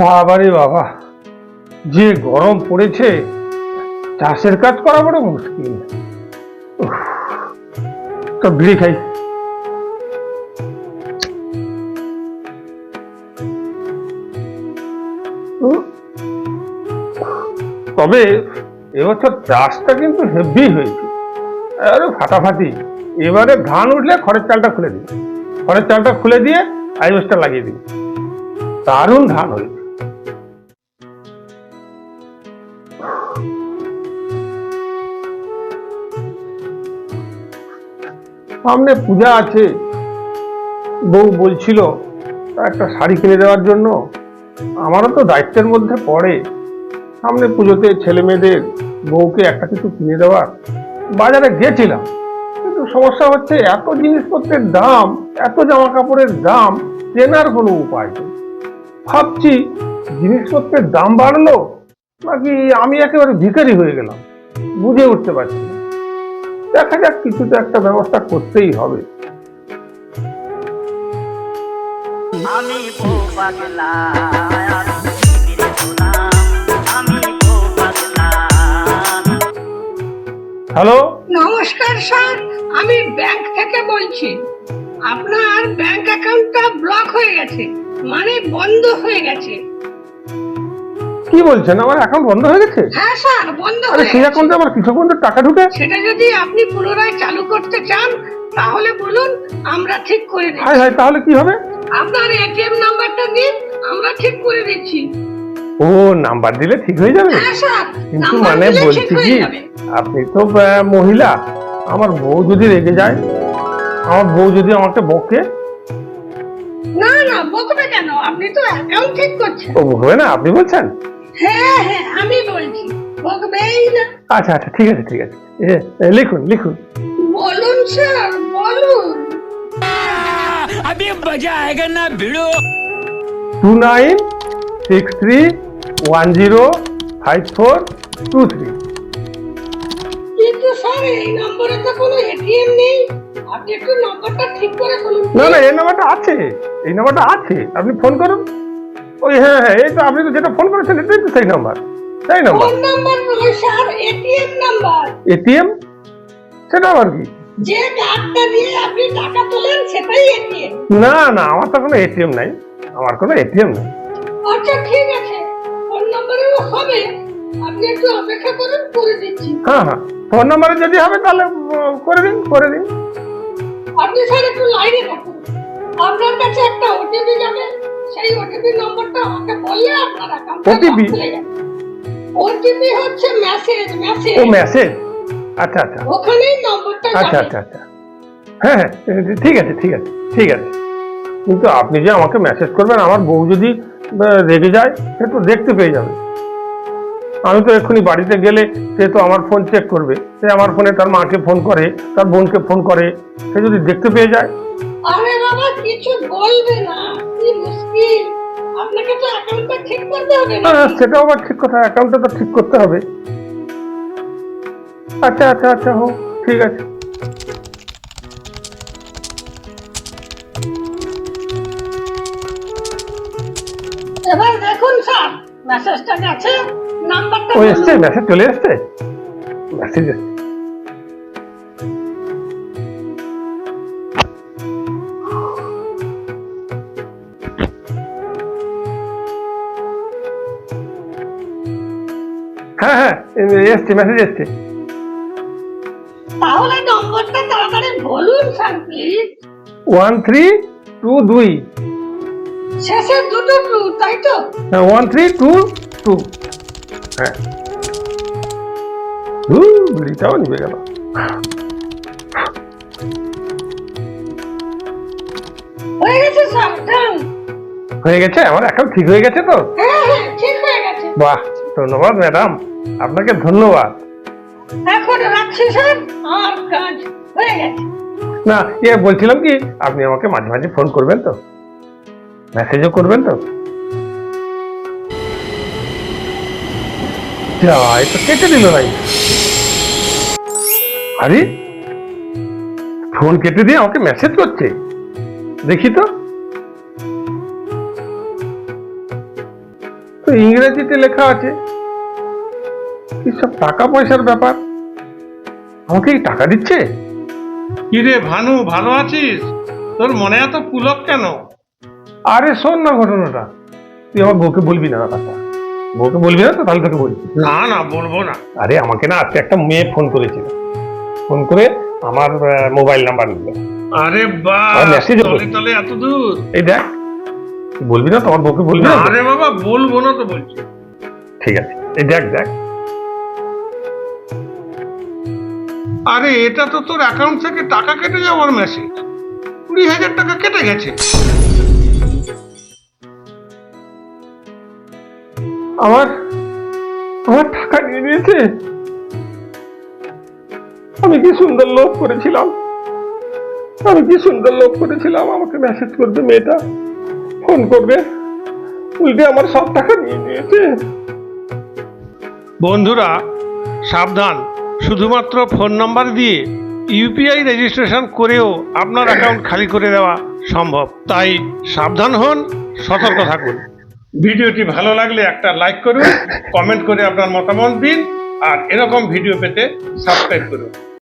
বাবারে বাবা, যে গরম পড়েছে, চাষের কাজ করা বড় মুশকিল। তো বিড়ি খাই। তবে এবছর চাষটা কিন্তু হেভি হয়েছে। আরে ফাটাফাটি, এবারে ধান উঠলে খড়ের চালটা খুলে দিই খড়ের চালটা খুলে দিয়ে আইবেসটা লাগিয়ে দিই দারুণ ধান হয়েছে। সামনে পূজা আছে। বউ বলছিল একটা শাড়ি কিনে দেওয়ার জন্য? আমারও তো দায়িত্বের মধ্যে পড়ে। সামনে পুজোতে ছেলে মেয়েদের বউকে একটা কিছু কিনে দেওয়ার বাজারে গেছিলাম। কিন্তু সমস্যা হচ্ছে, এত জিনিসপত্রের দাম, এত জামা কাপড়ের দাম কেনার কোনো উপায় নেই। ভাবছি, জিনিসপত্রের দাম বাড়লো? নাকি আমি একেবারে ভিখারি হয়ে গেলাম? বুঝে উঠতে পারছি দেখা যাক কিছু তো একটা ব্যবস্থা করতেই হবে। আমি পাগলা। হ্যালো? নমস্কার স্যার। আমি ব্যাংক থেকে বলছি। আপনার ব্যাংক অ্যাকাউন্টটা ব্লক হয়ে গেছে মানে বন্ধ হয়ে গেছে। কি বলছেন? আমার অ্যাকাউন্ট বন্ধ হয়ে গেছে? হ্যাঁ স্যার বন্ধ আরে হয়ে সেই অ্যাকাউন্টে আমার কৃষক বন্ধুর টাকা ঢুকে? সেটা যদি আপনি পুনরায় চালু করতে চান তাহলে বলুন আমরা ঠিক করে দিচ্ছি। হাই হাই তাহলে কি হবে? আপনার এটিএম নাম্বারটা দিন আমরা ঠিক করে দিচ্ছি। ও নাম্বার দিলে ঠিক হয়ে যাবে? হ্যাঁ স্যার কিন্তু মানে বলছি কি আপনি তো মহিলা। আমার বউ যদি রেগে যায় আমার বউ যদি আমাকে বকে না না বকবে কেন? আপনি তো অ্যাকাউন্ট ঠিক করছেন। ও হবে না আপনি বলছেন? হ্যাঁ হ্যাঁ আমি বলছি বকবেই না আচ্ছা আচ্ছা ঠিক আছে ঠিক আছে এ, এ, লিখুন লিখুন বলুন স্যার বলুন अभी मजा आएगा ना भिड़ो two nine six three one zero five four two three কিন্তু স্যার এই নম্বরে তো কোনো এটিএম নেই আপনি একটু নম্বরটা ঠিক করে বলুন না না এই নাম্বারটা আছে এই নাম্বারটা আছে আপনি ফোন করুন ওই হ্যাঁ হ্যাঁ এই তো আপনি তো যেটা ফোন করেছেন এটাই তো সেই নাম্বার সেই নাম্বার ফোন নাম্বার নয় স্যার? এটিএম নাম্বার এটিএম সেটা আবার কি? যে কার্ডটা দিয়ে আপনি টাকা তোলেন সেটাই এটিএম না না আমার তো কোনো এটিএম নাই। আমার কোনো এটিএম নেই। আচ্ছা ঠিক আছে। ফোন হবে। আপনি একটু অপেক্ষা করুন করে দিচ্ছি। হ্যাঁ হ্যাঁ ফোন নাম্বারে যদি হবে তাহলে করে দিন করে দিন। আপনি স্যার একটু লাইনে থাকুন আপনার কাছে একটা ওটিপি যাবে সেই ওটিপি নম্বরটা আমাকে বললে আপনার অ্যাকাউন্টটা OTP? খুলে যাবে ওটিপি হচ্ছে মেসেজ মেসেজ ও মেসেজ আচ্ছা আচ্ছা। ওখানেই নম্বরটা আচ্ছা যাবে আচ্ছা আচ্ছা। হ্যাঁ হ্যাঁ ঠিক আছে ঠিক আছে ঠিক আছে। কিন্তু আপনি যে আমাকে মেসেজ করবেন আমার বউ যদি আহ, রেগে যায় সে তো দেখতে পেয়ে যাবে। আমি তো এক্ষুনি বাড়িতে গেলে সে তো আমার ফোন চেক করবে। সে আমার ফোনে তার মাকে ফোন করে তার বোনকে ফোন করে। সে যদি দেখতে পেয়ে যায় আরে বাবা কিছু বলবে না। কি মুশকিল। আপনাকে তো অ্যাকাউন্টটা ঠিক করতে হবে না সেটাও আবার ঠিক কথা অ্যাকাউন্টটা তো ঠিক করতে হবে। আচ্ছা আচ্ছা আচ্ছা হোক ঠিক আছে। এবার দেখুন স্যার মেসেজটা গেছে নাম্বারটা ও। এসছে মেসেজ চলে এসছে? মেসেজ এসছে। হ্যাঁ হ্যাঁ এসছে মেসেজ এসছে। তাহলে নম্বরটা তাড়াতাড়ি বলুন sir please one three two দুই। শেষে দুটো টু তাই তো? হ্যাঁ ওয়ান থ্রি টু টু হ্যাঁ। নিবে গেল। হয়ে গেছে হয়ে গেছে? আমার অ্যাকাউন্ট ঠিক হয়ে গেছে তো? হ্যাঁ হ্যাঁ ঠিক হয়ে গেছে। বাহ। ধন্যবাদ ম্যাডাম আপনাকে ধন্যবাদ। এখন রাখছি স্যার আর কাজ হয়ে গেছে। না ইয়ে বলছিলাম কি আপনি আমাকে মাঝে মাঝে ফোন করবেন তো? মেসেজও করবেন তো? যা এ তো কেটে দিল ভাই। আরে ফোন কেটে দিয়ে আমাকে মেসেজ করছে। দেখি তো। তো ইংরেজিতে লেখা আছে। কি সব টাকা পয়সার ব্যাপার? আমাকে কি টাকা দিচ্ছে? কিরে ভানু ভালো আছিস? তোর মনে এত পুলক কেন? আরে শোন না ঘটনাটা। তুই আমার বউকে বলবি না ব্যাপারটা। বউকে বলবি না তো তাহলে তোকে বলবি না না বলব না। আরে আমাকে না আজকে একটা মেয়ে ফোন করেছিল ফোন করে আমার মোবাইল নাম্বার নিল আরে বা আর message তলে তলে এত দূর? এই দেখ বলবি না? তোমার বউকে বলবি না? আরে বাবা বলব না তো বলছি। ঠিক আছে। এই দেখ দেখ। আরে এটা তো তোর অ্যাকাউন্ট থেকে টাকা কেটে যাওয়ার মেসেজ কুড়ি হাজার টাকা কেটে গেছে। আমার আমার টাকা নিয়ে নিয়েছে? আমি কি সুন্দর লোভ করেছিলাম? আমি কি সুন্দর লোভ করেছিলাম? আমাকে মেসেজ করবে মেয়েটা? ফোন করবে। উল্টে আমার সব টাকা নিয়ে নিয়েছে। বন্ধুরা সাবধান। শুধুমাত্র ফোন নাম্বার দিয়ে ইউপিআই রেজিস্ট্রেশন করেও আপনার অ্যাকাউন্ট খালি করে দেওয়া সম্ভব। তাই সাবধান হন সতর্ক থাকুন। ভিডিওটি ভালো লাগলে একটা লাইক করুন কমেন্ট করে আপনার মতামত দিন আর এরকম ভিডিও পেতে সাবস্ক্রাইব করুন।